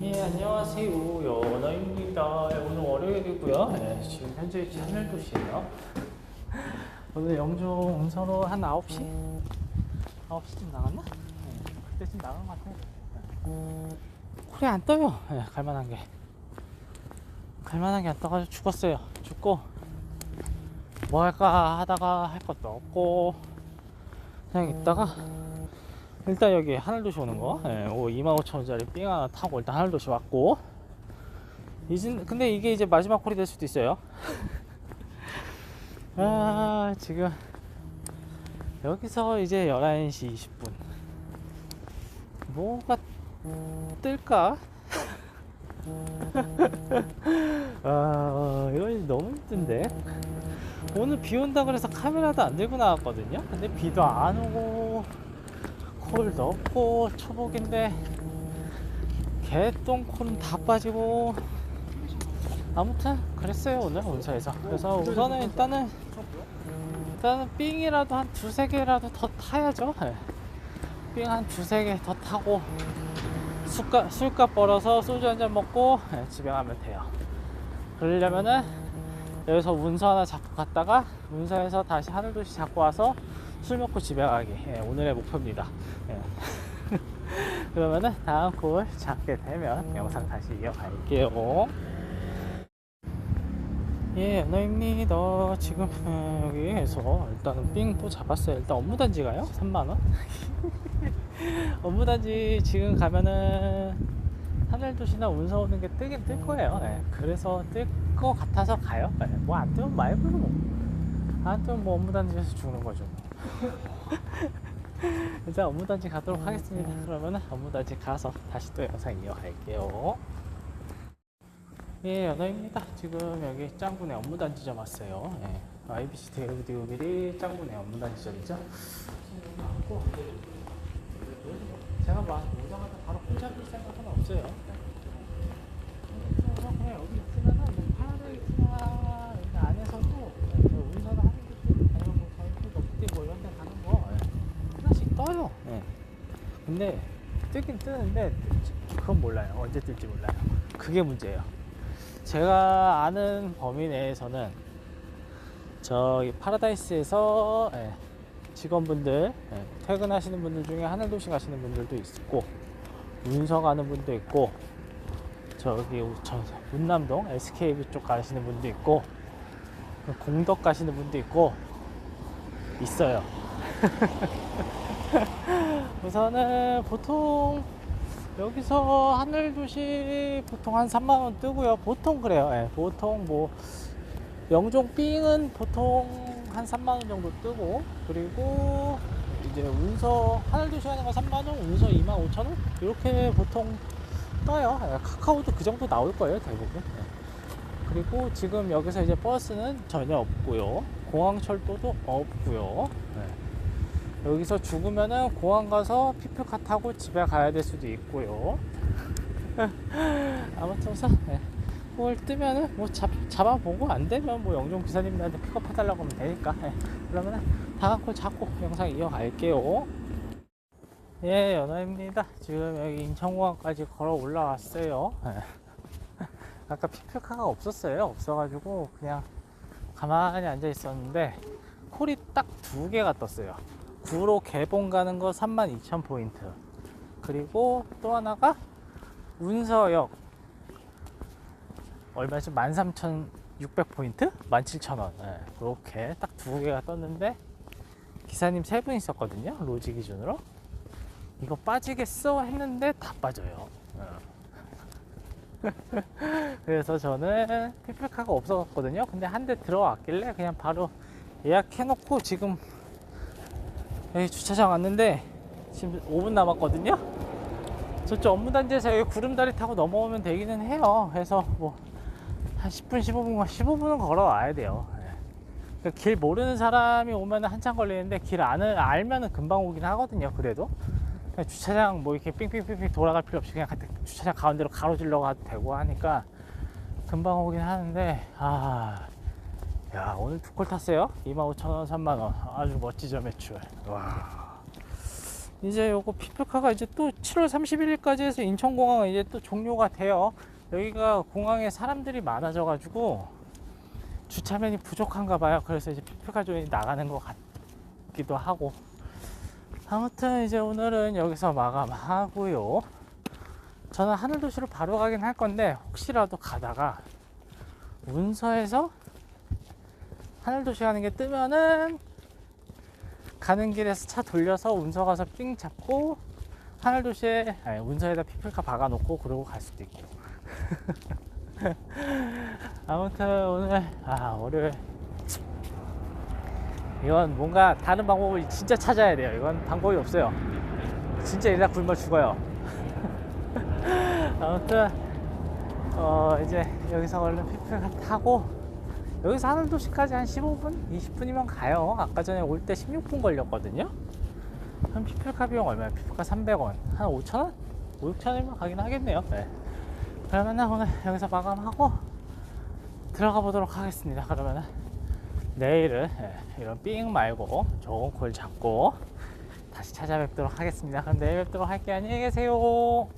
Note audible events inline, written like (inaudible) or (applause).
예, 안녕하세요. 연아입니다. 예, 오늘 월요일이고요. 예, 지금 현재 하늘 도시예요. 오늘 영종 운서로 한 9시? 9시쯤 나갔나? 예, 그때쯤 나간 것 같아요. 쿨이 안 떠요. 예, 갈만한 게. 갈만한 게 안 떠가지고 죽었어요. 죽고, 뭐 할까 하다가 할 것도 없고, 그냥 있다가, 일단 여기 하늘도시 오는 거, 예, 25,000원짜리 삥 하나 타고 일단 하늘도시 왔고, 이제, 근데 이게 이제 마지막 콜이 될 수도 있어요. (laughs) 아, 지금, 여기서 이제 11시 20분. 뭐가 뜰까? (laughs) 아, 이거 너무 힘든데? 오늘 비 온다 그래서 카메라도 안 들고 나왔거든요? 근데 비도 안 오고, 콜도 없고 초복인데 개똥콜은 다 빠지고 아무튼 그랬어요 오늘 운서에서 그래서 우선은 일단은 일단은 삥이라도 한 두세 개라도 더 타야죠 예. 삥한 두세 개 더 타고 술값, 술값 벌어서 소주 한 잔 먹고 예, 집에 가면 돼요. 그러려면은 여기서 운서 하나 잡고 갔다가 운서에서 다시 하늘도시 잡고 와서 술 먹고 집에 가기. 예, 오늘의 목표입니다. 예. (laughs) 그러면은 다음 콜 잡게 되면 영상 다시 이어갈게요 예 연어입니다. 지금 어, 여기에서 일단은 삥또 잡았어요. 일단 업무단지 가요? 3만원? 업무단지 지금 가면은 하늘도시나 운서 오는 게 뜨긴 뜰 거예요. 예, 그래서 뜰 거 같아서 가요. 예, 뭐안 뜨면 말고 뭐 안 뜨면 뭐 업무단지에서 죽는 거죠 뭐. (laughs) 일단 업무단지 가도록 하겠습니다. 그러면은 업무단지 가서 다시 또 영상 이어갈게요. 예, 연어입니다. 지금 여기 짱구네 업무단지점 왔어요. 예, IBC 대우디오밀이 짱구네 업무단지점이죠. 제가 막 오자마자 바로 홈잡을 생각은 없어요. 그래서 그냥 여기 있으면은 뭐 파라다이스나 안에서도 예, 저 운전을 하는 것도 아니면 뭐 저희 높이 뭐 이런 데 가는 거 예. 하나씩 떠요. 예. 근데 뜨긴 뜨는데 그건 몰라요. 언제 뜰지 몰라요. 그게 문제예요. 제가 아는 범위 내에서는 저기 파라다이스에서 예, 직원분들 예, 퇴근하시는 분들 중에 하늘도시 가시는 분들도 있고 운서 가는 분도 있고 저기 우- 저 운남동 SKB 쪽 가시는 분도 있고 공덕 가시는 분도 있고 있어요. (laughs) 우선은 보통 여기서 하늘도시 보통 한 3만원 뜨고요. 보통 그래요. 예, 보통 뭐 영종 삥은 보통 한 3만원 정도 뜨고 그리고 이제 운서 하늘도시 가는 거 3만원, 운서 2만 5천원 이렇게 보통 떠요. 예, 카카오도 그 정도 나올 거예요. 대부분. 예. 그리고 지금 여기서 이제 버스는 전혀 없고요. 공항철도도 없고요. 예. 여기서 죽으면은 공항 가서 피플카 타고 집에 가야 될 수도 있고요. (laughs) 아무튼 우선 예. 뭘 뜨면은 뭐 잡, 잡아보고 안 되면 뭐 영종 기사님들한테 픽업 해달라고 하면 되니까 예. 그러면은 다음 콜 잡고 영상 이어갈게요. 예, 연아입니다. 지금 여기 인천공항까지 걸어 올라왔어요. 예. (laughs) 아까 피플카가 없었어요. 없어가지고 그냥 가만히 앉아 있었는데 콜이 딱 두 개가 떴어요. 구로 개봉 가는 거 32,000포인트. 그리고 또 하나가 운서역 얼마죠? 13,600포인트? 17,000원. 예, 그렇게 딱 두 개가 떴는데 기사님 세 분 있었거든요. 로지 기준으로. 이거 빠지겠어 했는데 다 빠져요. 어. (laughs) 그래서 저는 피플카가 없었거든요. 근데 한 대 들어왔길래 그냥 바로 예약해놓고 지금 여기 주차장 왔는데 지금 5분 남았거든요. 저쪽 업무단지에서 여기 구름다리 타고 넘어오면 되기는 해요. 그래서 뭐 한 10분, 15분, 15분은 걸어와야 돼요. 예. 그러니까 길 모르는 사람이 오면 한참 걸리는데 길 안을 알면은 금방 오긴 하거든요. 그래도 주차장 뭐 이렇게 삥삥삥삥 돌아갈 필요 없이 그냥 주차장 가운데로 가로질러 가도 되고 하니까 금방 오긴 하는데 아 야 오늘 두 콜 탔어요? 25,000원 3만원. 아주 멋지죠 매출. 와. 이제 요거 피플카가 이제 또 7월 31일까지 해서 인천공항은 이제 또 종료가 돼요. 여기가 공항에 사람들이 많아져 가지고 주차면이 부족한가 봐요. 그래서 이제 피플카 존이 나가는 것 같기도 하고. 아무튼 이제 오늘은 여기서 마감하고요. 저는 하늘도시로 바로 가긴 할 건데 혹시라도 가다가 운서에서 하늘도시 가는 게 뜨면은 가는 길에서 차 돌려서 운서 가서 삥 잡고 하늘도시에 아니 운서에다 피플카 박아놓고 그러고 갈 수도 있고. (laughs) 아무튼 오늘 아 월요일 이건 뭔가 다른 방법을 진짜 찾아야 돼요. 이건 방법이 없어요. 진짜 이러다 굶어 죽어요. (laughs) 아무튼 어 이제 여기서 얼른 피플카 타고 여기서 하늘도시까지 한 15분? 20분이면 가요 아까 전에 올 때 16분 걸렸거든요 한 피플카 비용 얼마야? 피플카 300원 한 5천원? 5, 6천원이면 가긴 하겠네요 네. 그러면 오늘 여기서 마감하고 들어가 보도록 하겠습니다 그러면은 내일은 예, 이런 삥 말고 좋은 콜 잡고 다시 찾아뵙도록 하겠습니다 그럼 내일 뵙도록 할게요 안녕히 계세요